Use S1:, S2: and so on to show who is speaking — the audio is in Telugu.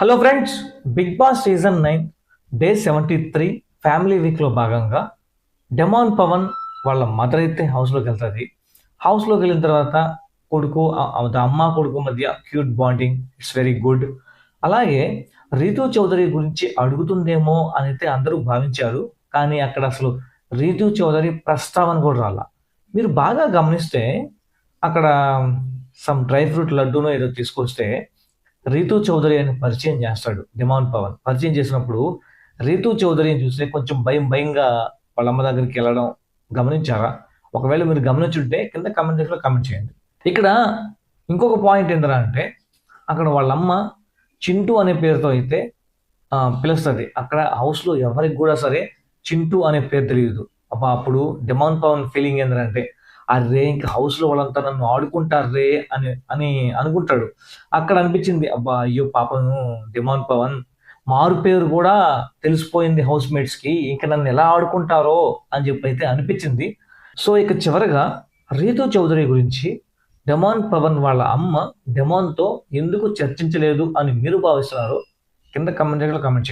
S1: Hello friends Bigg Boss season nine day seventy three family వీక్లో భాగంగా డెమాన్ పవన్ వాళ్ళ మదర్ అయితే హౌస్లోకి వెళ్తుంది. హౌస్లోకి వెళ్ళిన తర్వాత కొడుకు అమ్మ కొడుకు మధ్య cute bonding it's very good అలాగే రీతు చౌదరి గురించి అడుగుతుందేమో అని అయితే అందరూ భావించారు. కానీ అక్కడ అసలు రీతు చౌదరి ప్రస్తావన కూడా రాల. మీరు బాగా గమనిస్తే అక్కడ సమ్ డ్రై ఫ్రూట్ లడ్డూనో ఏదో తీసుకొస్తే రీతు చౌదరి అని పరిచయం చేస్తాడు డిమాండ్ పవన్. పరిచయం చేసినప్పుడు రీతు చౌదరిని చూస్తే కొంచెం భయం భయంగా వాళ్ళ అమ్మ దగ్గరికి వెళ్ళడం గమనించారా? ఒకవేళ మీరు గమనించుంటే కింద కమెంట్ సెక్షన్లో కమెంట్ చేయండి. ఇక్కడ ఇంకొక పాయింట్ ఏంటరా అంటే అక్కడ వాళ్ళ అమ్మ చింటూ అనే పేరుతో అయితే పిలుస్తుంది. అక్కడ హౌస్లో ఎవరికి కూడా సరే చింటూ అనే పేరు తెలియదు. అప్పుడు డిమాన్ పవన్ ఫీలింగ్ ఏంటంటే అరే ఇంక హౌస్లో వాళ్ళంతా నన్ను ఆడుకుంటారే అని అని అనుకుంటాడు. అక్కడ అనిపించింది అబ్బా అయ్యో పాపను డిమాన్ పవన్ మారు పేరు కూడా తెలిసిపోయింది హౌస్ మేట్స్కి ఇంకా నన్ను ఎలా ఆడుకుంటారో అని చెప్పి అయితే అనిపించింది. సో ఇక చివరగా రీతు చౌదరి గురించి డెమాన్ పవన్ వాళ్ళ అమ్మ డెమాన్తో ఎందుకు చర్చించలేదు అని మీరు భావిస్తున్నారు కింద కమెంట్ కామెంట్ చేయండి.